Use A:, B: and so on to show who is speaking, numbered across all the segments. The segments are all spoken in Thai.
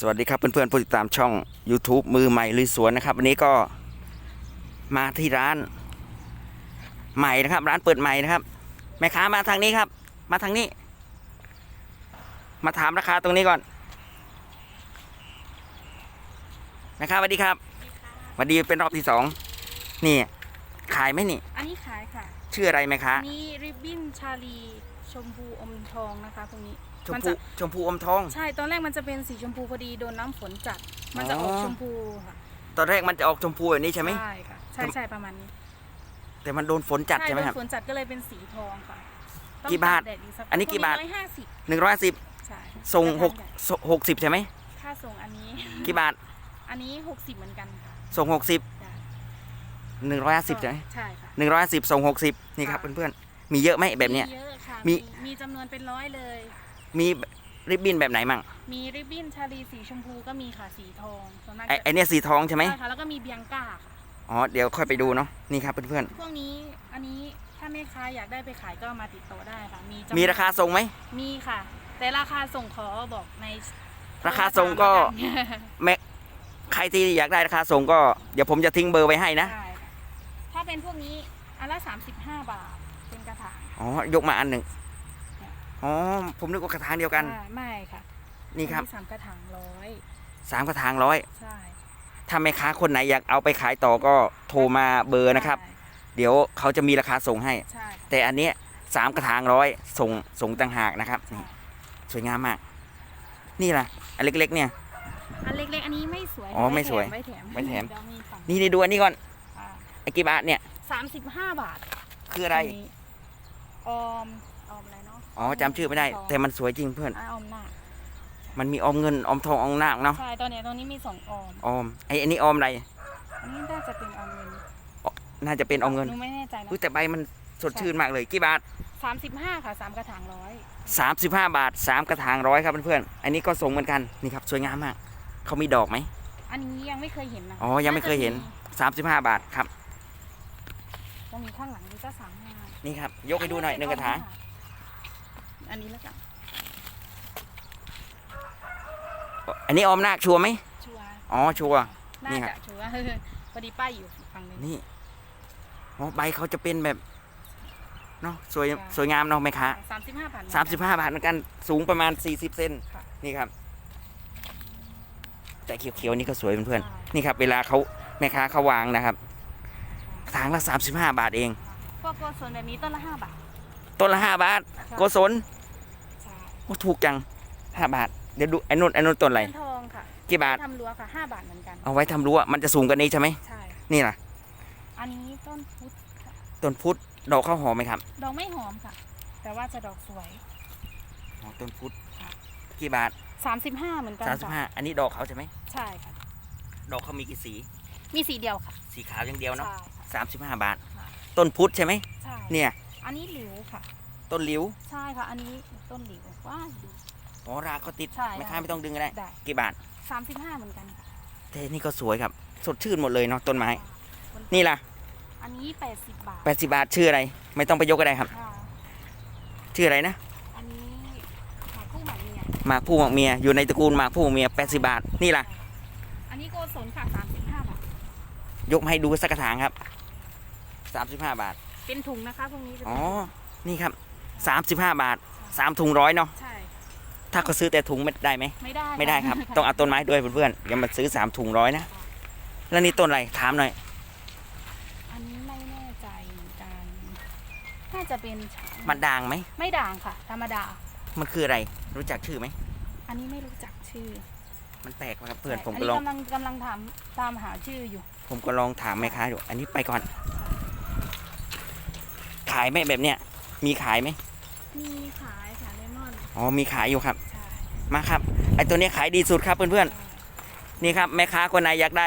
A: สวัสดีครับเพื่อนๆผู้ติดตามช่อง YouTube มือใหม่ลุยสวนนะครับ วันนี้ก็มาที่ร้านใหม่นะครับ ร้านเปิดใหม่นะครับ แม่ค้ามาทางนี้ครับ มาทางนี้ มาถามราคาตรงนี้ก่อนแม่ค้าสวัสดีครับสวัสดีเป็นรอบที่สองนี่ ขายไหมนี่
B: อันนี้ขายค่ะ
A: ชื่ออะไรไหมคะ
B: อันนี้ริบบิ้นชาลีชมพูอมทองนะคะตรงนี้
A: ชม
B: มัน
A: พู
B: จะ
A: ชมพูอมทอง
B: ใช่ตอนแรกมันจะเป็นสีชมพูพอดีโดนน้ำฝนจัด มันจะออก
A: อ๋อ
B: ชมพูค่ะ
A: ตอนแรกมันจะออกชมพูแบบนี้ใช่ไหม
B: ใช่ค่ะใช่ใช่ประมาณนี้
A: แต่มันโดนฝนจัดใช่ไหมครับ
B: โดนฝนจัดก็เลยเป็นสีทองค่ะต้อง
A: กี่บาท
B: ตแดดกสั
A: อันนี้กี่บาท
B: ร้อยห้าสิบ
A: หนึ่งร้อยสิบ
B: ใช่
A: ส่งหก
B: ราคาใญ่
A: หกสิบใช่ไหม
B: ค่าส่งอันนี้
A: กี่บาท
B: อันนี้หกสิบเหมือนกันค่ะ
A: ส่งหกสิบ
B: จ้ะ
A: หนึ่งร้อยห้าสิบใช่ไหม
B: ใช่ค่ะ
A: หนึ่งร้อยห้าสิบส่งหกสิบนี่ครับ
B: ค่ะ
A: เพื่อนๆมีเยอะไหมแบบเนี้ย
B: มีเยอะค่ะ
A: มี
B: มี มีจำนวนเป็นร้อยเลย
A: มีริบบิ้นแบบไหนมั่ง
B: มีริบบิ้นชาลีสีชมพูก็มีค่ะสีทองส่วนมาก
A: ไอ
B: จะ
A: ไอเนี่ยสีทองใช่ไหม
B: ใช่ค่ะแล้วก็มีเบียงก้าค่ะ
A: อ๋อเดี๋ยวค่อยไปดูเนาะนี่ครับเพื่อน
B: พวกนี้อันนี้ถ้าแม่ค้าอยากได้ไปขายก็มาติดต่อได้ค่ะ มีจำนวน
A: ๆมีราคาส่งไหม
B: มีค่ะ แต่ราคาส่งขอบอกใน
A: ราคาส่งก็ แม่ใครที่อยากได้ราคาส่งก็เดี๋ยวผมจะทิ้งเบอร์ไว้ให้นะ
B: ได้ค่ะถ้าเป็นพวกนี้อันละ35 บาทเป็นกระถาง
A: อ๋อ ยกมาอันหนึ่ง อ๋อผมนึกว่ากระถางเดียวกัน
B: อ่าไม่ค่ะ
A: นี่ครับ
B: อัสามกระถางร้อย
A: สามกระถางร้อย
B: ใช่
A: ถ้าแม่ค้าคนไหนอยากเอาไปขายต่อก็โทรมาเบอร์นะครับ เดี๋ยวเขาจะมีราคาส่งให้
B: ใช่ค่ะ
A: แต่อันเนี้ยสามกระถางร้อยส่งส่งต่างหากนะครับ
B: ใช่
A: นี่สวยงามมาก นี่ล่ะอันเล็กๆเนี่ย
B: อันเล็กๆอันนี้ไม่สวย
A: อ๋อไม่สวย
B: ไว้แถม
A: ไว้แถม
B: เดี๋ยวมีฝั่ง
A: นี่นี่ดูอันนี้ก่อนไอ้กี่บาทเนี่ย
B: สามสิบห้าบาท
A: คืออะไร
B: นนี้ออม ออมอะไรเนาะ
A: อ๋อจำชื่อไม่ได้แต่มันสวยจริงเพื่อน
B: อ่าออมหน้า
A: มันมีออมเงินออมทองออมนาคเนาะ
B: ใช่ตอนเนี้ยตรงนี้มีสองออม
A: ออมไอ้อันนี้ออมอะไร
B: อันนี้น่าจะเป็นออมเงิน
A: น่าจะเป็นออมเงิน
B: หนูไม่แน่ใจนะ
A: อุ๊ยแต่ใบมันสดชื่นมากเลยกี่บาท
B: สามสิบห้าค่ะสามกระถางร้อย
A: 35 บาท 3 กระถางร้อยครับเพื่อนๆอันนี้ก็ส่งเหมือนกันนี่ครับสวยงามมากเขามีดอกไหม
B: อันนี้ยังไม่เคยเห็นนะ
A: อ๋อยังไม่เคยเห็น 35 บาทครับ
B: จะมีข้างหลังนี่ก็สามห้า
A: นี่ครับยกให้ดูหน่อยหนึ่งกระถาง
B: อั นนี้แล้วกัน
A: อันนี้ออมนาคชัวร์ไหม
B: ชัวร์
A: อ๋อชัวร์
B: น่า
A: นี่ครั
B: จะ
A: บ
B: ชัวร์ พอดีป้ายอยู่อีกฝั่งหนึง
A: นี่อ๋อใบเขาจะเป็นแบบเนาะสวย
B: ค่ะ
A: สวยงามเนาะแม่ค้า
B: สามสิบห้าบาท
A: สามสิบห้าบาทเหมือนกันสูงประมาณสี่สิบเซน
B: ค่ะ
A: นี่ครับ แต่เขียวๆนี่ก็สวยเพื่อน
B: ใช่
A: ๆนี่ครับ เวลาเขาแม่ค้าเขาวางนะครับทางละสามสิบห้าบาทเอง
B: พวกโกศลแบบนี้ต้นละห้าบาท
A: ต้นละห้าบาท โกศล
B: ใช่
A: โอ้ ถูกจังห้าบาท เดี๋ยวดูไอ้นุ่นไอ้นุ่นต้นอะไร
B: เงินทองค่ะ
A: กี่บาท
B: ทำรั้วค่ะห้าบาทเหมือนกัน
A: เอาไว้ทำรั้วมันจะสูงกว่านี้ใช่ไหม
B: ใช่
A: นี่ล่ะ
B: อันนี้ต้นพุธค่ะ
A: ต้นพุทธดอกข้าวหอมไหมครับ
B: ดอกไม่หอมค่ะ แต่ว่าจะดอกสวย
A: อ๋อต้นพุทธกี่บาท
B: 35เหมือนกัน
A: สามสิบห้าอันนี้ดอกเขาใช่ไหม
B: ใช่ค่ะ
A: ดอกเขามีกี่สี
B: มีสีเดียวค่ะ
A: สีขาวอย่างเดียวเนาะ
B: ใช่ค่ะ
A: สามสิบห้าบาท
B: ค่ะ
A: ต้นพุทธใช่ไหม
B: ใช่
A: เนี่ย
B: อันนี้หลิวค่ะ
A: ต้นหลิว
B: ใช่ค่ะ อันนี้ต้นหลิว ว้าวดู
A: อ๋อรากเขาติด
B: ใช่
A: ไม่ค้าไม่ต้องดึงก็ได้
B: ได้
A: กี่บาท
B: 35เหมือนกันค่ะ
A: แต่นี่ก็สวยครับ สดชื่นหมดเลยเนาะต้นไม้
B: คน
A: นี่ล่ะ
B: อันนี้80บาท
A: แปดสิบาทชื่ออะไร ไม่ต้องไปยกก็ได้ครับ
B: ค่ะ
A: ชื่ออะไรนะ
B: อันนี้หาคู่หมาเมีย
A: หมากผู้หมากเมียอยู่ในตระกูลหมากผู้หมากเมียแปดสิบาทนี่ล่ะ
B: อันนี้โกศลค่ะ35บาท
A: ยกมาให้ดูสักกระถางครับสามสิบห้าบาท
B: เป็นถุงนะคะพวกนี้เป็น
A: อ๋อ
B: ถุง
A: นี่ครับสามสิบห้าบาท สามถุงร้อยเนาะ
B: ใช่
A: ถ้าเขาซื้อแต่ถุงไม่ได้ไหม
B: ไม่ได้
A: ไม่ได้ครับะต้องเอาต้นไม้ด้วยเพื่อนๆอย่ามาซื้อสามถุงร้อยนะแล้วนี่ต้นอะไรถามหน่อย
B: อันนี้ไม่แน่ใจเหมือนกันน่าจะเป็น
A: มันด่างไหม
B: ไม่ด่างค่ะ ธรรมดา
A: มันคืออะไรรู้จักชื่อไหม
B: อันนี้ไม่รู้จักชื่อ
A: มันแปลกไหมครับเพื่อน
B: ใช่
A: ผม
B: อัน
A: ก็
B: นี้
A: ลอง
B: กำลังกำลังถามตามหาชื่ออยู่
A: ผมก็ลองถามแม่ค้าดูอันนี้ไปก่อน ขายไหมแบบเนี้ยมีขายไหม
B: มีขายค่ะเลมอน
A: อ๋อมีขายอยู่ครับ
B: ใช่
A: มาครับไอตัวนี้ขายดีสุดครับเพื่อนๆนี่ครับแม่ค้าคนไหนอยากได้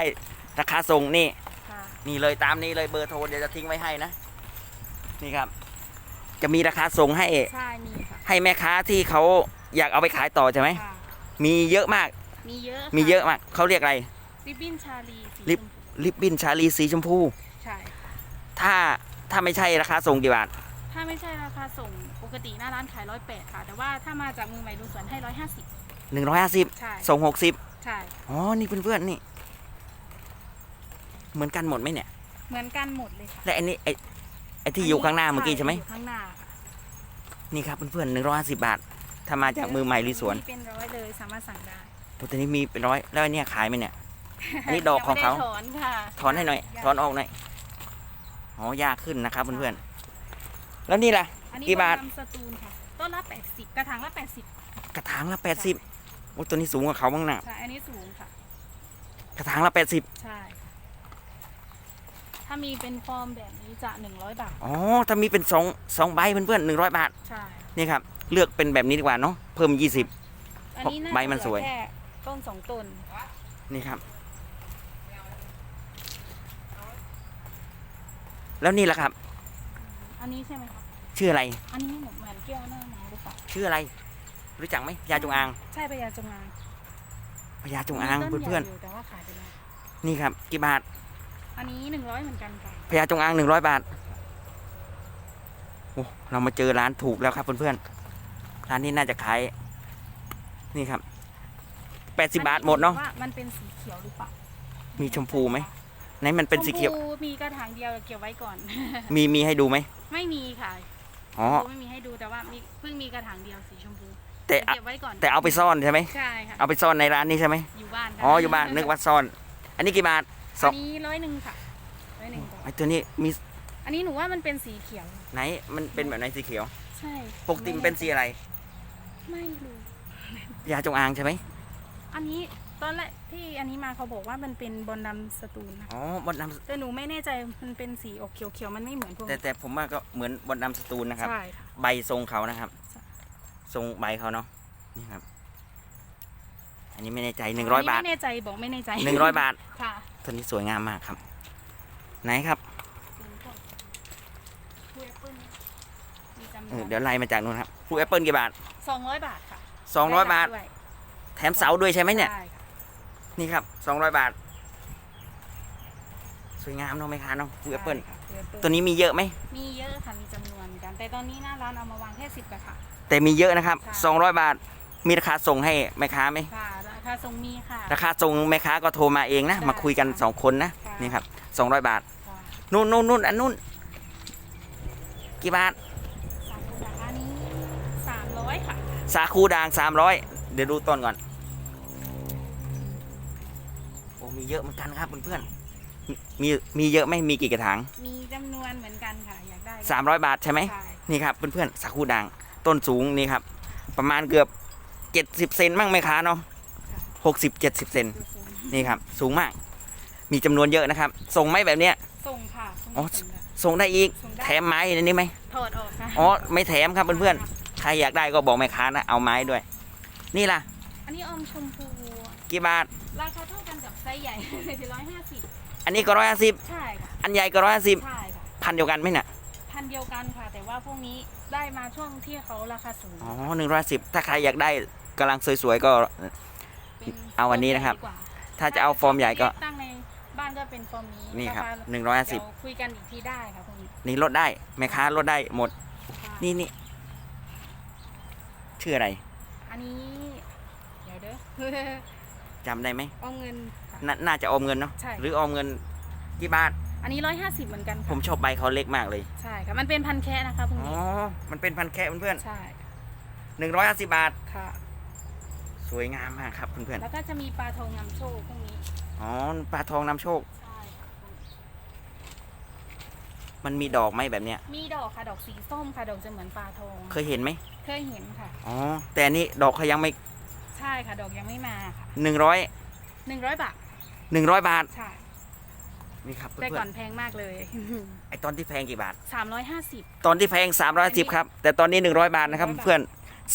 A: ราคาส่งนี่
B: ค่ะ
A: นี่เลยตามนี้เลยเบอร์โทรเดี๋ยวจะทิ้งไว้ให้นะ นี่ครับ จะมีราคาส่งให้
B: ใช่มีค่ะ
A: ให้แม่ค้าที่เขาอยากเอาไปขายต่อใช่ไหม
B: ค่ะ
A: มีเยอะมาก
B: มีเยอะ
A: มีเยอะมากเขาเรียกอะไร
B: ริบบิ้นชาลีสี
A: ริบ
B: ชมพู
A: ลิปบินชาลีสีชมพู
B: ใช่
A: ถ้าถ้าไม่ใช่ราคาส่งกี่บาท
B: ถ้าไม่ใช่ราคาส่งปกติหน้าร้านขายร้อยแปดค่ะ แต่ว่าถ้ามาจากมือใหม่ดูสวนให้ร้อยห้าสิบ
A: หนึ่งร้อยห้าสิบ
B: ใช่
A: ส่งหกสิบ
B: ใช่
A: อ๋อ นี่เพื่อนๆนี่ เหมือนกันหมดไหมเนี่ย
B: เหมือนกันหมดเลยค่ะ
A: และอันนี้ไอ้ไอ้ที่อยู่ข้างหน้าเมื่อกี้ใช่ไหม
B: ยู่ข้างหน้าค่ะ
A: นี่ครับเพื่อนๆหนึ่งร้อยห้าสิบบาท ถ้ามาจากมือใหม่หรือสวน
B: มีเป็นร้อยเลยสามารถสั่งได้
A: โอ้ตัวนี้มีเป็นร้อยแล้วอันเนี้ยขายไหมเนี่ย อันนี้ดอกของเขา
B: ยังไม่ได้ถอนค่ะ
A: ถอนให้หน่อย ถอนออกหน่อย อ๋อยากขึ้นนะครับเพื่อนๆ แล้วนี่ล่ะ
B: อันนี้
A: กี่บาท
B: นำสตูลค่ะ ต้นละแปดสิบกระถางละแปดสิบ
A: กระถางละแปดสิบโอ้ตัวนี้สูงกว่าเขาบ้างนะ
B: ใช่ อันนี้สูงค่ะ
A: กระถางละแปดสิบ
B: ใช่ถ้ามีเป็นฟอร์มแบบนี้จะหนึ่งร้อยบาท
A: อ๋อถ้ามีเป็นสองสองใบเพื่อนๆหนึ่งร้อยบาท
B: ใช่
A: นี่ครับเลือกเป็นแบบนี้ดีกว่าเนาะเพิ่มยี่สิบ
B: อันนี้น่า
A: ใบมันสวย
B: เหลือแค่ต้นสองต้น
A: นี่ครับ แล้วนี่ล่ะครับ
B: อันนี้ใช่ไหมคะ
A: ชื่ออะไร
B: อันนี้เหมือนเหมือนแก้วหน้าม้าหรือเปล่า
A: ชื่ออะไร รู้จักไหมพญาจงอาง
B: ใช่พญาจงอาง
A: พญาจงอาง
B: ต้นใหญ่
A: เพื่อน
B: ยู่แต่ว่าขายไปแล้ว
A: ๆนี่ครับกี่บาท
B: อันนี้หนึ่งร้อยเหมือนกันค่ะ
A: พญาจงอางหนึ่งร้อยบาทโอ้เรามาเจอร้านถูกแล้วครับเพื่อนๆร้านนี้น่าจะขายนี่ครับแปดสิบบาทหมดเนาะ
B: ว่ามันเป็นสีเขียวหรือเปล่า
A: มีชมพูไหม ไหนมันเป็นสีเขียว
B: ชมพูมีกระถางเดียวเก็บไว้ก่อน
A: มีมีให้ดูไหม
B: ไม่มีค่ะ
A: อ๋อ
B: ชมพูไม่มีให้ดูแต่ว่ามีเพิ่งมีกระถางเดียวสีชมพู
A: แต่อะ
B: เก็บไว้ก่อน
A: แต่เอาไปซ่อนใช่ไหม
B: ใช่ค่ะ
A: เอาไปซ่อนในร้านนี้ใช่ไหม
B: อยู่บ้านค่ะ
A: อ๋อ อยู่บ้านนึกว่าซ่อน อันนี้กี่บาทสอ
B: อั
A: ง
B: นนี้ร้อยหนึ่งค่ะร้อยหนึ่งบาท
A: ไอตัวนี้มี
B: อันนี้หนูว่ามันเป็นสีเขียว
A: ไหน มันเป็นแบบไหนสีเขียว
B: ใช่
A: ปกติมันเป็นสีอะไร
B: ไม่รู้
A: พญาจงอางใช่ไหม
B: อันนี้ ตอนแรกที่อันนี้มาเขาบอกว่ามันเป็นบอลดำสตูลนะ
A: อ๋อบอลด
B: แต่หนูไม่แน่ใจมันเป็นสีออกเขียวๆมันไม่เหมือนพวำก
A: แต่แต่ผมว่าก็เหมือนบอลดำสตูลนะครับ
B: ใช่ค่ะ
A: ใบทรงเขานะครับ
B: ใช่
A: ทรงใบเขาเนาะนี่ครับ อันนี้ไม่แน่ใจหนึ่งร้อยบาท
B: ไม่แน่ใจบอกไม่แน่ใจ
A: หนึ่งร้อยบาท
B: ค่ะ
A: ตัวนี้สวยงามมากครับ ไหนครับ
B: คุยแอปเปิ้ลมีจำน
A: เอ
B: ว
A: อนเดี๋ยวไล่มาจากนู้นครับฟรูแอปเปิลกี่บาท
B: สองร้อยบาทค่ะ
A: สองร้อยบาท
B: ได้
A: แถมเสาด้วยใช่ไหมเนี่ย
B: ได้ค่ะ
A: นี่ครับสองร้อยบาท สวยงามเนาะไหมคะเนาะฟรูแอปเปิล
B: ได้ค่ะ Fruit Apple
A: ตัวนี้มีเยอะไหม
B: มีเยอะค่ะมีจำนวนเหมือนกัน แต่ตอนนี้หน้าร้านเอามาวางแค่สิบกระถาง
A: แต่มีเยอะนะครับ
B: ค่ะ
A: สองร้อยบาท มีราคาส่งให้แม่ค้าไหม
B: ค่ะราคาทรงมีค่ะ
A: ราคาส่งแม่ค้าก็โทรมาเองนะ
B: ได้
A: มาคุยกัน
B: ค่ะ
A: สองคนนะ
B: ค่ะ
A: นี่ครับสองร้อยบาท
B: ค่ะ
A: นู่นนู่นนู่นอันนู่น กี่บาท
B: สามคูราคานี้สามร้อยค่ะ
A: สาคูด่างสามร้อยเดี๋ยวดูต้นก่อน มีเยอะเหมือนกันครับเพื่อนๆมีมีมีเยอะไหมมีกี่กระถาง
B: มีจำนวนเหมือนกันค่ะอยากได้
A: สามร้อยบาทใช่ไหม
B: ใช่
A: นี่ครับเพื่อนๆสาคูด่างต้นสูงนี่ครับประมาณเกือบเจ็ดสิบเซนมั่งไหมคะเนาะหกสิบเจ็ดสิบเซน
B: ดูสูง
A: นี่ครับสูงมาก มีจำนวนเยอะนะครับ ส่งไหมแบบเนี้ย
B: ส่งค่ะส่ง
A: อ๋อ
B: ส่งได้
A: ส่งได้อีก
B: ส่งได้
A: แถมไม้ในนี้ไหม
B: ถอดออกค่ะ
A: อ๋อไม่แถมครับเพื่อนๆใครอยากได้ก็บอกแม่ค้านะเอาไม้ด้วย นี่ล่ะ
B: อันนี้อมชมพู
A: กี่บาท
B: ราคาเท่ากันกับไซ ส์ใหญ่คือร้อยห้าสิบ
A: อันนี้ก็ร้อยห้าสิบ
B: ใช่ค่ะ
A: อันใหญ่ก็ร้อยห้าสิบ
B: ใช่ค่ะ
A: พันเดียวกันไหมเนี่ย
B: พันเดียวกันค่ะ แต่ว่าพวกนี้ได้มาช่วงที่เขาราคาสูง
A: อ๋อหนึ่งร้อยสิบถ้าใครอยากได้กำลังสวยๆก็
B: เป็น
A: เอาอันนี้นะครับ
B: ฟอมใหญ่ดีกว่า
A: ถ้าจะเอาฟอร์มใหญ่ก็
B: ตั้งในบ้านก็เป็นฟอร์มนี้
A: นี่ครับาาหนึ่งร้อยห้าสิบ
B: เดี๋ยวคุยกันอีกทีได้ค่ะพวกนี้
A: นี่ลดได้แม่ค้าลดได้หมด
B: ค่ะ
A: นี่นี่ชื่ออะไร
B: อันนี้ เดี๋ยวเด้อ
A: จำได้ไหม
B: เอาเงินค่ะ
A: นาน่าจะออมเงินเนาะ
B: ใช่
A: หรือออมเงินกี่บาท
B: อันนี้ร้อยห้าสิบเหมือนกัน
A: ผ
B: ค่ะ
A: มชอบใบเขาเล็กมากเลย
B: ใช่ค่ะมันเป็นพันแค่นะคะพวก
A: อ๋อ
B: นี้
A: มันเป็นพันแค่เพื่อน
B: ใช่
A: ๆหนึ่งร้อยห้าสิบบาท
B: ค่ะ
A: สวยงามมากครับเพื่อน
B: แล้วก็จะมีปลาทองนำโชคพวกนี้
A: ๆอ๋อ ปลาทองนำโชค
B: ใช่ค่ะ
A: มันมีดอกไหมแบบเนี้ย
B: มีดอกค่ะดอกสีส้มค่ะดอกจะเหมือนปลาทอง
A: เคยเห็นไหม
B: เคยเห็นค่ะ
A: อ๋อ แต่อันนี้ดอกเขายังไม่
B: ใช่ค่ะดอกยังไม่มาค่ะ
A: หนึ่งร้อย
B: หนึ่งร้อยบาท
A: หนึ่งร้อยบาท
B: ใช่
A: นี่ครับ
B: แต่
A: เพื่
B: ก่
A: อ
B: อนนแพงมากเลย
A: ๆไอตอนที่แพงกี่บาท
B: สามร้อยห้าสิบ
A: ตอนที่แพงสามร้อยสิบครับ แต่ตอนนี้หนึ่งร้อยบาทนะครับ
B: 100
A: เพื่อน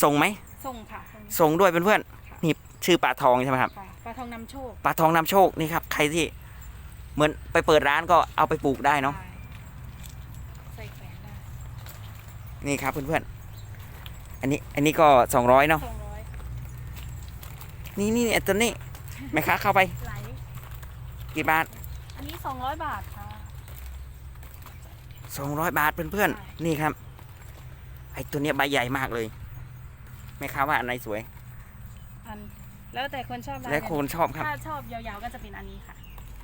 A: ส่งไหม
B: ส่งค่ะส่ง
A: ส่งด้วยเพื่อนๆนี่ชื่อปลาทองใช่ไหมครับ
B: ค่ะปลาทองนำโชค
A: ปลาทองนำโชคนี่ครับ ใครที่เหมือนไปเปิดร้านก็เอาไปปลูกได้เนาะ
B: ใส่แขวนได้
A: นี่ครับเพื่อนๆ อันนี้อันนี้ก็สองร้อยเนาะ
B: สองร้อย
A: นี่นี่ไอ้ตัวนี้แม่ค้าเข้าไป
B: ไหล
A: กี่บาท
B: อันนี้สองร้อยบาทค่ะ
A: สองร้อยบาทเพื่อน
B: ใช่
A: ๆนี่ครับ ไอ้ตัวเนี้ยใบใหญ่มากเลยแม่ค้าว่าอันไหนสวย
B: อัน แล้วแต่คนชอบลาย
A: และคนชอบครับ
B: ถ้าชอบยาวๆก็จะเป็นอันนี้ค่ะ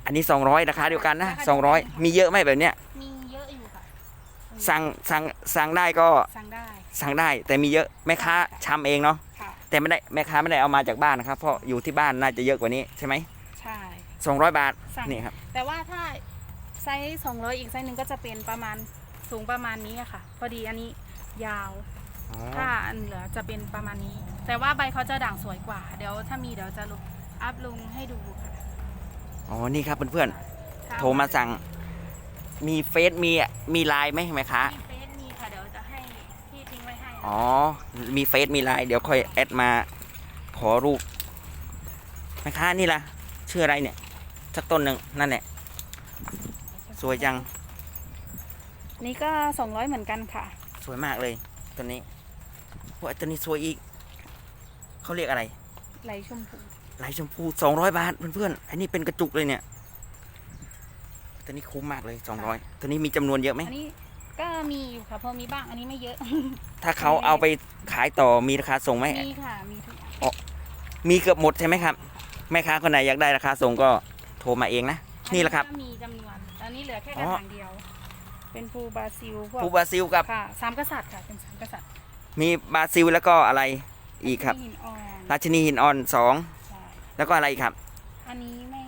A: อันนี้ 200ราคาเดียวกันนะ
B: ราคาเดียวกัน
A: 200 มีเยอะไหมแบบเนี้ย
B: มีเยอะอยู่ค่ะ
A: สั่งสั่งสั่งได้ก็
B: สั่งได้
A: สั่งได้แต่มีเยอะแม่ค้าชำเองเนาะ
B: ค่ะ
A: แต่ไม่ได้แม่ค้าไม่ได้เอามาจากบ้านนะครับ เพราะอยู่ที่บ้านน่าจะเยอะกว่านี้ใช่ไหม
B: ใช่
A: 200 บาท
B: สั่ง
A: นี่ครับ
B: แต่ว่าถ้าไซส์200 อีกไซส์หนึ่งก็จะเป็นประมาณสูงประมาณนี้อะค่ะ พอดีอันนี้ยาว
A: อ๋อ
B: ถ้าอันเหลือจะเป็นประมาณนี้ แต่ว่าใบเขาจะด่างสวยกว่า เดี๋ยวถ้ามีเดี๋ยวจะลงอัพลงให้ดูค่ะ
A: อ๋อ นี่ครับเพื่อน
B: ถ้
A: ๆโทรมาสั่ง มีเฟซ มี มีไลน์ไหมแม่ค้า
B: มีเฟซมีค่ะ เดี๋ยวจะให้พี่ทิ้งไว้ให้
A: อ๋อ มีเฟซ มีไลน์เดี๋ยวค่อยแอดมา ขอรูปแม่ค้านี่ล่ะ ชื่ออะไรเนี่ย สักต้นหนึ่งนั่นแหละ สวยจัง
B: นี่ก็200เหมือนกันค่ะ
A: สวยมากเลยตัวนี้โอ้ยตัวนี้สวยอีก เขาเรียกอะไร
B: ไหลชมพู
A: ลายชมพูสองร้อยบาทเพื่อนๆอันนี้เป็นกระจุกเลยเนี่ย ตัวนี้คุ้มมากเลยสองร้อยตัวนี้มีจำนวนเยอะไหม
B: อันนี้ก็มีอยู่ค่ะพอมีบ้างอันนี้ไม่เยอะ
A: ถ้าเขาเอาไปขายต่อมีราคาส่งไหม
B: มีค่ะมีทุกอย่าง
A: มีเกือบหมดใช่ไหมครับแม่ค้าคนไหนอยากได้ราคาส่งก็ โทรมาเองนะ นี่แหละครับ
B: อัก็มีจำนวนอันนี้เหลือแค่ก
A: อ๋
B: ระ
A: อ
B: ถางเดียว เป็นภูบราซิลพวก
A: ภูบราซิลกับ
B: ค่ะสามกษัตริย์ค่ะเป็นสามกษัตริย์
A: มีบราซิลแล้วก็อะไรอีกครับ
B: หินอ่อน
A: ราชินีหินอ่อนสอง
B: ใช่
A: แล้วก็อะไรอีกครับ
B: อันนี้ไม่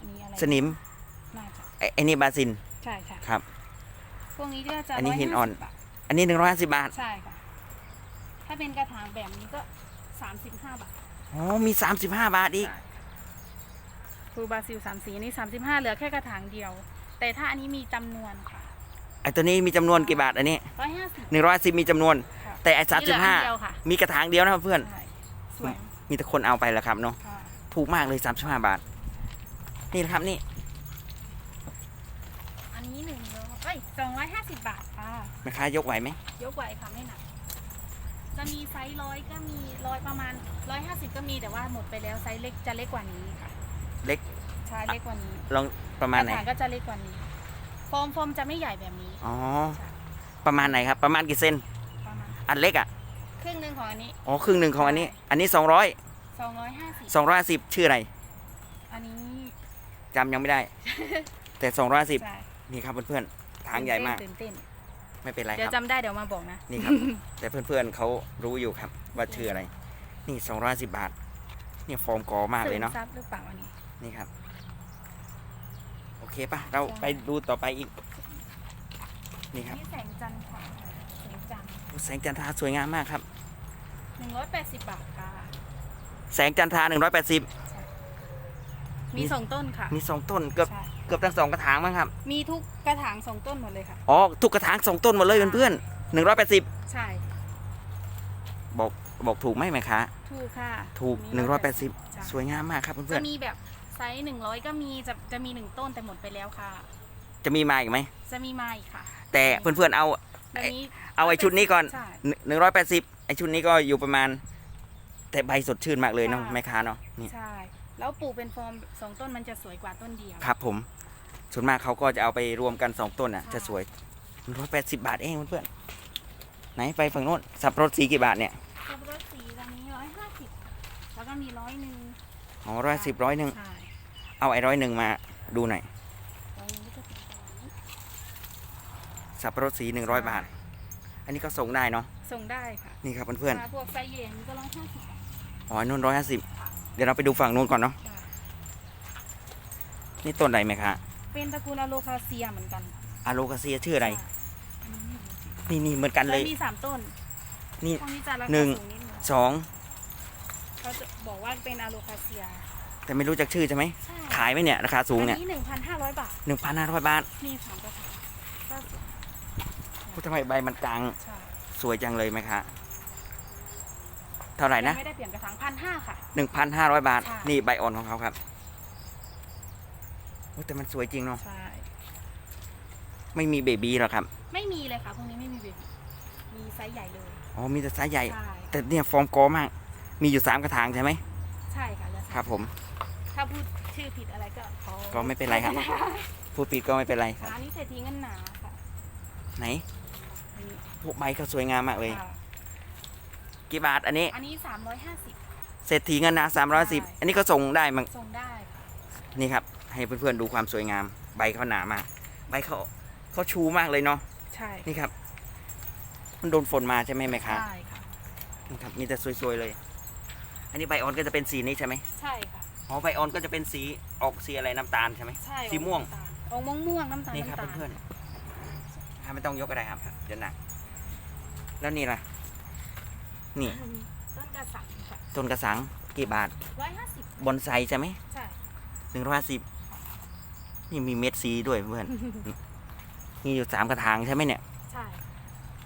B: อันนี้อะไร
A: สนิม
B: น่าจะ
A: ไอ้ไอ้นี่บราซิล
B: ใช่ค่ะ
A: ครับ
B: พวกนี้ก็จะ
A: อันนี้หินอ่อน
B: 150บาท
A: อันนี้หนึ่งร้อยห้าสิบบาท
B: ใช่ค่ะ ถ้าเป็นกระถางแบบนี้ก็สามสิบห้าบาท
A: อ๋อมีสามสิบห้าบาทอีก
B: ภูบราซิลสามสีนี่สามสิบห้าเหลือแค่กระถางเดียว แต่ถ้าอันนี้มีจำนวนค่ะ
A: ไอ้ตัวนี้มีจำนวนกี่บาทอันนี้
B: ร้อยห้าสิบ
A: หนึ่งร้อยสิบมีจำนวน
B: ค่ะ
A: แต่ไอ้สามสิบห้า
B: เดียวค่ะ
A: มีกระถางเดียวนะครับเพื่อน
B: ใช่สวย
A: มีแต่คนเอาไปแล้วครับเนาะ
B: ค่ะ
A: ถูกมากเลยสามสิบห้าบาท นี่นะครับนี่
B: อันนี้หนึ่งร้อยเอ้ยสองร้อยห้าสิบบาทค่ะ
A: แม่ค้ายกไหวไหม
B: ยกไหวค่ะไม่หนัก จะมีไซส์ร้อยก็มีร้อยประมาณร้อยห้าสิบก็มีแต่ว่าหมดไปแล้วไซส์เล็กจะเล็กกว่านี้ค่ะ
A: เล็ก
B: ใช่เล็กกว่านี้
A: ลองประมาณไหน
B: กถางก็จะเล็กกว่านี้โฟมโฟมจะไม่ใหญ่แบบนี้
A: อ๋อประมาณไหนครับประมาณกี่เซน
B: ประมาณ
A: อันเล็กอะ
B: ครึ่งหนึ่งของอันนี้
A: อ๋อครึ่งหนึ่งของอันนี้ อันนี้สองร้อย
B: สองร้อยห้าสิบ
A: สองร้อยสิบชื่ออะไร
B: อันนี้
A: จำยังไม่ได้ แต่สองร้อยสิบ
B: ใช่
A: นี่ครับเพื่อนๆทางใหญ่มาก
B: ตื่นเต้น
A: ไม่เป็นไร
B: เดี๋
A: ค
B: ยว
A: รับ
B: จำได้เดี๋ยวมาบอกนะ
A: นี่ครับ แต่เพื่อนๆเขารู้อยู่ครับ ว่าชื่ออะไร นี่สองร้อยสิบบาท เนี่ยฟอร์มกอมากเลยเนาะ
B: ซึมซับหรือเปล่าอันนี้
A: นี่ครับ โอเคปะเราไปดูต่อไปอีก นี่ครับ
B: นี่แสงจันทร์ค่ะแสงจันทร์
A: โอ้แสงจันทราสวยงามมากครับ
B: หนึ่งร้อยแปดสิบบาทค่ะ
A: แสงจันทราหนึ่งร้อยแปดสิบ
B: มีสองต้นค่ะ
A: มีสองต้นเกือบ
B: ใช่
A: เกือบทั้งสองกระถางมั้งครับ
B: มีทุกกระถางสองต้นหมดเลยค่ะ
A: อ๋อทุกกระถางสองต้นหมดเลยเพื่อนๆหนึ่งร้อยแปดสิบ
B: ใช่
A: บอกบอกถูกไหมแม่ค้า
B: ถูกค่ะ
A: ถูก
B: มี
A: หนึ่งร้อยแปดสิบ
B: ใช่
A: สวยงามมากครับเพื่
B: จะ
A: อน
B: มีแบบ ไซส์หนึ่งร้อยก็มีจะจะมีหนึ่งต้นแต่หมดไปแล้วค่ะ
A: ๆจะมีมาอีกไหม
B: จะมีมาอีกค่ะ
A: แต่เพื่อนๆเอา
B: แบบนี้
A: เอาไอ้ชุดนี้ก่อน
B: ใช่
A: หนึ่งร้อยแปดสิบไอ้ชุดนี้ก็อยู่ประมาณ แต่ใบสดชื่นมากเลยเนาะ
B: ค่ะ
A: แม่ค้าเนาะนี่
B: ใช่ แล้วปลูกเป็นฟอร์มสองต้นมันจะสวยกว่าต้นเดียว
A: ครับผม ส่วนมากเขาก็จะเอาไปรวมกันสองต้นอะ
B: ค่ะ
A: จะสวยร้อยแปดสิบบาทเองเพื่อนๆไหนไปฝั่งโน้นสับปะรดสีกี่บาทเนี่ย
B: สับปะรดสีตอนนี้ร้อยห้าสิบแล้วก็มีร้อยหนึ่ง
A: อ๋อร้อยสิบร้อยหนึ่ง
B: ใช่
A: เอาไอ้ร้อยหนึ่งมาดูหน่อย
B: ร้อยหนึ่งก็จะเป็นประมาณนี้
A: สับปะรดสีหนึ่งร้อยบาท อันนี้ก็ส่งได้เนาะ
B: ส่งได้ค่ะ
A: นี่ครับเพื่อน
B: ค่ะพวกไซส์เย็นก็ร้อยห้าสิบ
A: ๆอ๋อนู่นร้อยห้าสิบเดี๋ยวเราไปดูฝั่งนู้นก่อนเนาะ นี่ต้นอะไรไหมคะ
B: เป็นตระกูลอะโลคาเซียเหมือนกัน
A: อะโลคาเซียชื่ออะไร
B: ใช่อันนี้ไม่รู้สิ
A: นี่นี่เหมือนกันเลย
B: จะมีสามต้น
A: นี่
B: พวกนี้จะราคา
A: หนึ่ง
B: สูงนิดนึง
A: สอง
B: เขาจะบอกว่าเป็นอะโลคาเซีย
A: แต่ไม่รู้จักชื่อใช่ไหม
B: ใช่
A: ขายไหมเนี่ยราคาสูงเนี่ย
B: อันนี้หนึ่งพันห้าร้อยบาท
A: หนึ่งพันห้าร้อยบาท
B: มีสามกระถางก็สวย
A: โอ้ทำไมใบมันกลาง
B: ใช่
A: สวยจังเลยไหมคะ เท่าไหร่นะ
B: ยังไม่ได้เปลี่ยนกระถางพันห้าค่ะ
A: หนึ่งพันห้าร้อยบาท
B: ค่ะ
A: นี่ใบอ่อนของเขาครับโอ้แต่มันสวยจริงเนาะ
B: ใช่
A: ไม่มีเบบีหรอกครับ
B: ไม่มีเลยค่ะพวกนี้ไม่มีเบบีมีไซส์ใหญ่เลย
A: อ๋อ มีแต่ไซส์ใหญ่
B: ใช่
A: แต่เนี่ยฟอร์มกอมาก มีอยู่สามกระถางใช่ไหม
B: ใช่ค่ะแล้ว
A: ครับผม
B: ถ้าพูดชื่อผิดอะไรก็ขอ
A: ก็ไม่เป็นไรครับ พูดผิดก็ไม่เป็นไรครับ
B: อันนี้เศรษฐีเงินหนาค่ะ
A: ไหน
B: อันนี้
A: พวกใบเขาสวยงามมากเลย
B: ค่ะ
A: กี่บาทอันนี้
B: อันนี้สามร้อยห้าสิบ
A: เศรษฐีเงินนาสามร้อยสิบ
B: ใช่
A: อันนี้ก็ส่งได้มั้ง
B: ส่งได้ค่ะ
A: นี่ครับ ให้เพื่อนๆดูความสวยงาม ใบเขาหนามาก ใบเขาเขาชูมากเลยเนาะ
B: ใช่
A: นี่ครับ มันโดนฝนมาใช่ไหมแม่ค้า
B: ใช่ค่ะ
A: นี่ครับมีแต่สวยๆเลยอั นนี้ใบออนก็จะเป็นสีนี้ใช่ไหม
B: ใช่ค่ะ
A: อ๋อใบออนก็จะเป็นสีออกสีอะไรน้ำตาลใช่ไหม
B: ใช่
A: สีม่วง
B: น้ำตาลออกม่วงม่วงๆน้ำตาล
A: นี่ครับ
B: น้ำตาล
A: เพื่อนๆถ้าไม่ต้องยกก็ได้ครับเดี๋ยวหนัก แล้วนี่ล่ะ นี่
B: ต้นกระสังค่ะ
A: ต้นกระสังกี่บาท
B: ร้อยห้าสิบบ
A: อนไซใช่ไหม
B: ใช่
A: หนึ่งร้อยสิบนี่มีเม็ดสีด้วยเพื่อน มีอยู่สามกระถางใช่ไหมเนี่ย
B: ใช่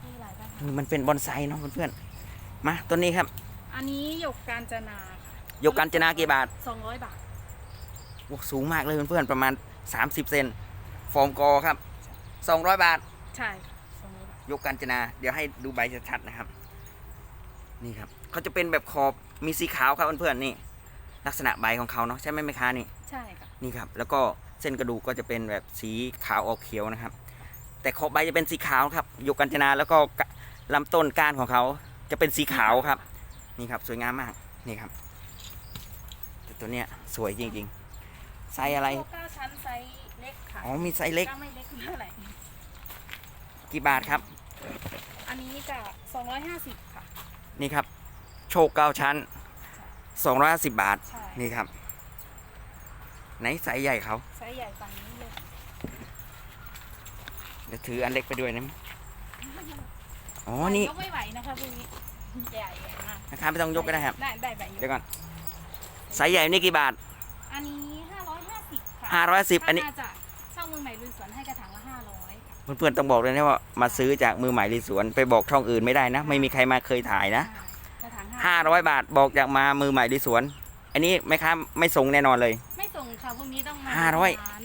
B: นี่หลายบ้าน
A: นี่มันเป็นบอนไซเนาะเพื่อนๆมาต้นนี้ครับ
B: อันนี้หยกการจนาค่ะ
A: ยกกันจนากี่บาท
B: สองร้อยบาท
A: โอ้สูงมากเลยเพื่อนๆประมาณ 30 เซนฟอร์มกอครับ 200 บาท
B: ใช่สองร้อยบาท
A: ยกกันจนา เดี๋ยวให้ดูใบชัดๆนะครับ นี่ครับเขาจะเป็นแบบขอบมีสีขาวครับเพื่อนๆนี่ ลักษณะใบของเขาเนาะใช่ไหมแม่ค้านี่
B: ใช่ค่ะ
A: นี่ครับ แล้วก็เส้นกระดูกก็จะเป็นแบบสีขาวออกเขียวนะครับ แต่ขอบใบจะเป็นสีขาวครับยกกัญจนาแล้วก็กะลำต้นก้านของเขาจะเป็นสีขาวครับ นี่ครับสวยงามมากนี่ครับแต่ตัวเนี้ยสวยจริงๆไซส์อะไร
B: พวกเก้าชั้นไซส์เล็กค่ะ
A: อ๋อมีไซส์เล็ก
B: ก็ไม่เล็กเท่าไหร่
A: กี่บาทครับ
B: อันนี้จะสองร้อยห้าสิบค่ะ
A: นี่ครับ โชคเก้าชั้น250บาท
B: ใช่
A: นี่ครับ ไหนไซส์ใหญ่เขา
B: ไซส์ใหญ่ฝั่งนี้เลย
A: เดี๋ยวถืออันเล็กไปด้วยนะอ๋อนี่
B: ยกไม่ไหวนะคะพวกนี้ ใหญ่ใหญ่มาก
A: นะครับไม่ต้องยกก็ได้ครับ
B: ได้ได้แบบย
A: เดี๋ยว
B: ก
A: ก่อนไซส์ใหญ่นี่กี่บาท
B: อันนี้ห้าร้อยห้าสิบค่ะ
A: 510อันนี้
B: ถ้ามาจากช่องมือใหม่ลุยสวนให้กระถางละห้าร้อยค่ะ
A: เพื่อนๆต้องบอกเลยนะว่ามาซื้อจากมือใหม่รีสวนไปบอกช่องอื่นไม่ได้นะ ไม่มีใครมาเคยถ่ายนะ
B: กระถาง
A: ห้าร้อยบาทบอกจากมามือใหม่รีสวน อันนี้แม่ค้าไม่ส่งแน่นอนเลย
B: ไม่ส่งค่ะพวกนี้ต้องมา
A: ห้าร้อย
B: ร้าน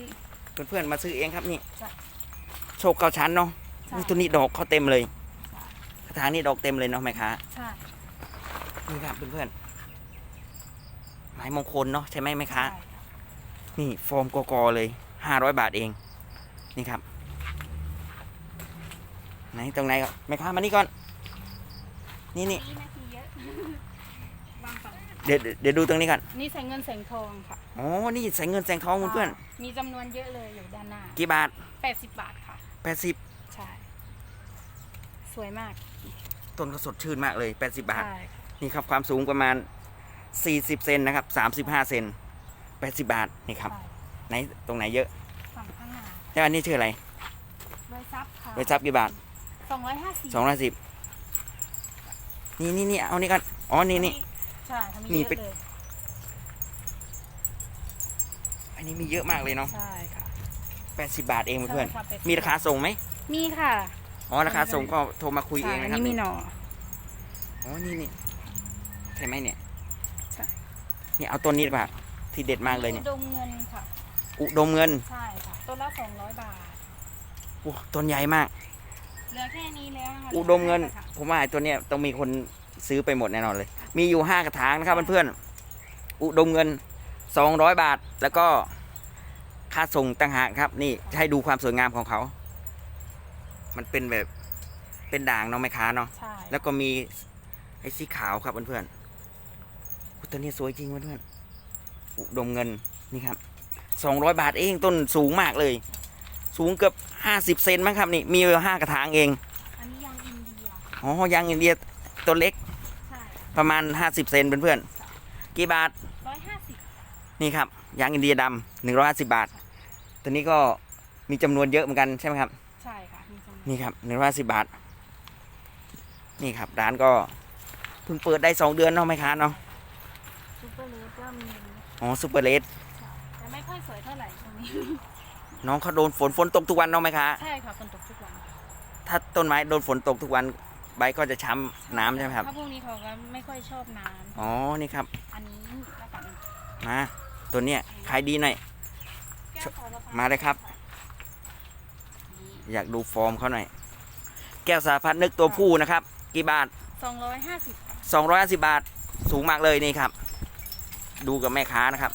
A: เพื่อนๆมาซื้อเองครับนี่
B: จ้ะ
A: โชคเก้าชั้นเนาะ
B: ใช่
A: อุ๊ยตัวนี้ดอกเขาเต็มเลย
B: ใช่
A: กระถางนี่ดอกเต็มเลยเนาะแม่ค้า
B: ใช่
A: นี่ครับเพื่อนๆไม้มงคลเนาะใช่ไหมแม่ค้า
B: ใช่ค่ะ
A: นี่ฟอร์มกอๆเลยห้าร้อยบาทเอง นี่ครับ ไหนตรงไหนครับแม่ค้ามานี่ก่อน นี่นี่
B: นี่นาทีเยอะวางฝั่ง
A: เดี๋ยวเดี๋ยวดูตรงนี้ก่อน
B: นี่แสงเงินแสงทองค่ะ
A: อ๋อนี่แสงเงินแสงทองเพื่อน
B: มีจำนวนเยอะเลยอยู่ด้านหน้า
A: ๆกี่บาท
B: แปดสิบบาทค่ะ
A: แปดสิบ
B: ใช่ สวยมาก
A: ต้นก็สดชื่นมากเลยแปดสิบบาท
B: ใช่ค่ะ
A: นี่ครับความสูงประมาณสี่สิบเซนนะครับสามสิบห้าเซนแปดสิบบาท นี่ครับ
B: ใช่
A: ไหนตรงไหนเยอะ
B: ฝั่งข้างหน้า
A: แล้วอันนี้ชื่ออะไร
B: โดยซับค่ะ
A: ไว้ซับกี่บาท
B: สองร้อยห้าสิบ
A: สองร้อยสิบนี่นี่นี่เอานี่กันอ๋อ นี่นี่
B: ใช่ทำ
A: นี่
B: นี่
A: เป็
B: เป็นนเลย
A: อันนี้มีเยอะมากเลยเนาะ
B: ใช่ค่ะ
A: แปดสิบบาทเองเพื่อน
B: ใช่ค่ะ
A: ๆมีราคาส่งไหม
B: มีค่ะ
A: อ๋อราคาส่งก็โทรมาคุยเอง
B: ใช่
A: นะครับ
B: นี่มีหน่อ
A: อ๋อนี่นี่ใช่ไหมเนี่ย
B: ใช่
A: นี่เอาต้นนี้ดีกว่าที่เด็ดมากเลยเนี่ย
B: อุดมเงินค่ะ
A: อุดมเงิน
B: ใช่ค่ะต้นละสองร้อยบาท
A: โอ้ต้นใหญ่มาก
B: เหลือแค่นี้แล้วนะคะ
A: อุดมเงิน
B: ค่ะ
A: ผมว่าไอ้ตัวเนี้ยต้องมีคนซื้อไปหมดแน่นอนเลย มีอยู่ห้ากระถางนะครับเพื่อนๆอุดมเงินสองร้อยบาทแล้วก็ค่าส่งต่างหากครับ นี่จะให้ดูความสวยงามของเขา มันเป็นแบบเป็นด่างเนาะแม่ค้าเนาะ
B: ใช่
A: แล้วก็มีไอ้สีขาวครับเพื่อนๆอุ๊ยตัวนี้สวยจริงเพื่อนๆอุดมเงินนี่ครับสองร้อยบาทเองต้นสูงมากเลย สูงเกือบห้าสิบเซนมั้งครับนี่มีอยู่ห้ากระถางเอง
B: อันนี้ยางอินเดีย
A: อ๋อยางอินเดียตัวเล็ก
B: ใช่
A: ประมาณ50เซนเพื่อนๆกี่บาท
B: ร้อยห้าสิบ
A: นี่ครับยางอินเดียดำหนึ่งร้อยห้าสิบบาท ตัวนี้ก็มีจำนวนเยอะเหมือนกันใช่ไหมครับ
B: ใช่ค่ะมีจำ นวน
A: นี่ครับหนึ่งร้อยสิบบาท นี่ครับร้านก็เพิ่งเปิดได้สองเดือนเนาะไหมค้าเนาะ
B: ซูเปอร์เลสก็มี
A: อ๋อซูเปอร์เลส
B: ใช่แต่ไม่ค่อยสวยเท่าไหร่ตรงนี้
A: น้องเขาโดนฝนฝนตกทุกวันเนาะไหมค้า
B: ใช่ค่ะฝนตกทุกวัน
A: ถ้าต้นไม้โดนฝนตกทุกวันใบก็จะช้ำน้ำใช่ไหมครับ
B: ถ้าพวกนี้เขาก็ไม่ค่อยชอบน้
A: อ๋อนี่ครับำ
B: อันนี้แล้วกัน
A: มาตัวเนี้ยขายดีหน่อย
B: แก้วขาวะพ
A: มาเลยครับ
B: นี่
A: อยากดูฟอร์มเขาหน่อย แก้วสาพัดนึกตัวผู้นะครับ กี่บาท
B: สองร้อยห้าสิบ
A: 250 บาท สูงมากเลยนี่ครับ ดูกับแม่ค้านะครับ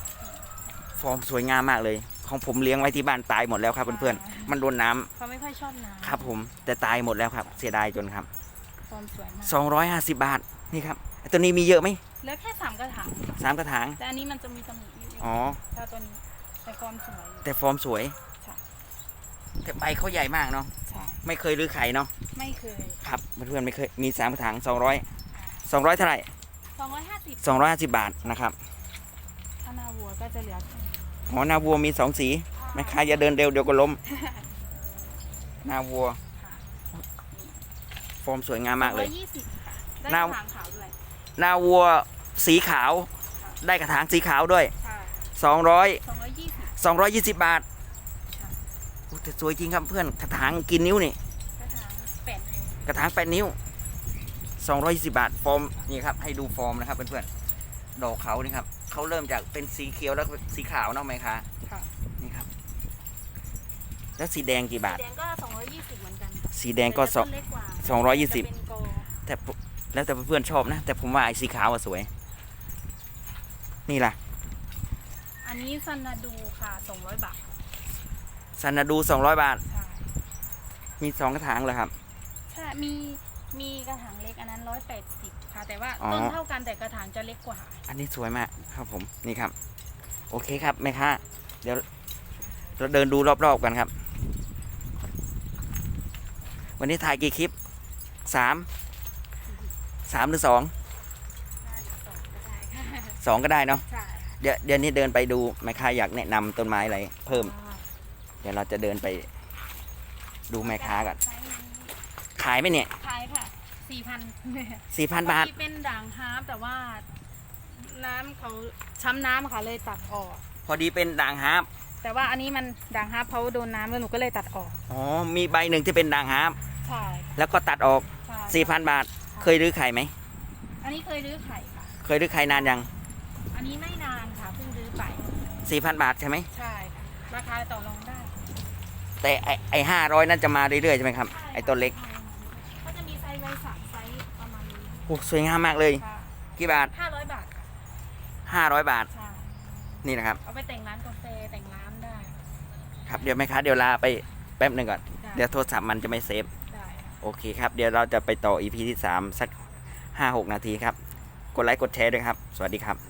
A: ฟอร์มสวยงามมากเลย ของผมเลี้ยงไว้ที่บ้านตายหมดแล้วครับเพื่อนๆ มันโดนน้ำ
B: เขาไม่ค่อยชอบน้ำ
A: ครับผม แต่ตายหมดแล้วครับ เสียดายจนครับ
B: ฟอร์มสวยมาก
A: 250 บาท นี่ครับไอ้ตัวนี้มีเยอะไหม
B: เหลือแค่สามกระถาง
A: สามกระถาง
B: แต่อันนี้มันจะมีตำหนินิดนึง
A: อ๋อ
B: ถ้าตัวนี้แต่ฟอร์มสวย
A: แต่ฟอร์มสวย
B: ใช่
A: แต่ใบเขาใหญ่มากเนาะ
B: ใช่
A: ไม่เคยรื้อไข่เนาะ
B: ไม่เคย
A: ครับเพื่อนๆไม่เคยมีสามกระถางสองร้อยสองร้อยเท่าไหร่
B: สองร้อยห้าสิบ
A: สองร้อยห้าสิบบาทนะครับ
B: ถ้าหน้าวัวก็จะเหลือ
A: อ๋อนาวัวมีสองสีแม่ค้าอย่าเดินเร็วเดี๋ยวก็ล้มนาวัวฟอร์มสวยงามมากเลย
B: ร้อยี่สิบได้
A: หน้า
B: กระถางขาวด้วย
A: นาวัวสีขาว ได้กระถางสีขาวด้วย
B: ใช่
A: สองร้อย
B: สองร้อยยี่สิบ
A: สองร้อยยี่สิบบาท
B: ค่ะ
A: โอ้ แต่สวยจริงครับเพื่อนกระถางกินนิ้วนี่
B: กระถางแปดนิ้ว
A: กระถางแปดนิ้วสองร้อยยี่สิบาทฟอร์มนี่ครับให้ดูฟอร์มนะครับเพื่อนๆดอกเขานี่ครับเขาเริ่มจากเป็นสีเขียวแล้วก็สีขาวเนาะไหมคะ
B: ค่ะ
A: นี่ครับ แล้วสีแดงกี่บาท
B: สีแดงก็สองร้อยยี่สิบเหมือนกัน
A: สีแดงก็สอง
B: แต่ต้นเล็กกว่า
A: สองร้อยยี่สิบ
B: จะเป็นโก
A: แต่ผมแล้วแต่เพื่อนๆชอบนะ แต่ผมว่าไอ้สีขาวอะสวย นี่ล่ะ
B: อันนี้ซันนาดูค่ะสองร้อยบาท
A: ซันนาดูสองร้อยบาท
B: ใช่
A: มีสองกระถางเลยครับ
B: ใช่มีมีกระถางเล็กอันนั้นร้อยแปดสิบค่ะ แต่ว่า
A: อ๋อ
B: ต้นเท่ากันแต่กระถางจะเล็กกว่า
A: อันนี้สวยมากครับผมนี่ครับ โอเคครับแม่ค้าเดี๋ยวเราเดินดูรอบๆกันครับ วันนี้ถ่ายกี่คลิปสามสามหรือสอง
B: ได้หรือสองก็ได้ค่ะ
A: สองก็ได้เนาะ
B: ใช่
A: เดี๋ยวเดี๋ยวนี้เดินไปดูแม่ค้าอยากแนะนำต้นไม้อะไรเพิ่ม เดี๋ยวเราจะเดินไปดูแม่ค้าก่อน
B: ไซส์นี้
A: ขายไหมเนี่ย
B: ขายค่ะสี่พัน
A: สี่พันบาท
B: ที่เป็นด่างฮาร์ปแต่ว่าน้ำเขาช้ำน้ำค่ะเลยตัดออก
A: พอดีเป็นด่างฮาร์ป
B: แต่ว่าอันนี้มันด่างฮาร์ปเขาโดนน้ำแล้วหนูก็เลยตัดออก
A: อ๋อมีใบหนึ่งที่เป็นด่างฮาร์ป
B: ใช่
A: แล้วก็ตัดออก
B: ใช่
A: สี่พันบาท เคยรื้อไข่ไหม
B: อันนี้เคยรื้อไข่ค่ะ
A: เคยรื้อไข่นานยัง
B: อันนี้ไม่นานค่ะเพิ่งรื้อไป
A: สี่พันบาทใช่ไหม
B: ใช่ค่ะราคาต่อรองได้
A: แต่ไอไอห้าร้อยนั่นจะมาเรื่อยๆใช่ไหมครับ ไอต้นเล็ก
B: ก็จะมีไซส์ไว้สามไซส์ประมาณนี้
A: โอ้สวยงามมากเลย
B: ค่ะ
A: กี่บาท
B: ห้าร้อยบาทค่ะ
A: ห้าร้อยบาท
B: ใช่
A: นี่นะครับ
B: เอาไปแต่งร้านกาแฟแต่งร้านได้
A: ครับเดี๋ยวแม่ค้าเดี๋ยวลาไปแป๊บหนึ่งก่อน
B: ได้
A: เดี๋ยวโทรศัพท์มันจะไม่เซฟ
B: ได้ค่ะ
A: โอเคครับ เดี๋ยวเราจะไปต่อ EP ที่ 3 สัก 5-6 นาทีครับ กดไลค์ กดแชร์ด้วยครับ สวัสดีครับ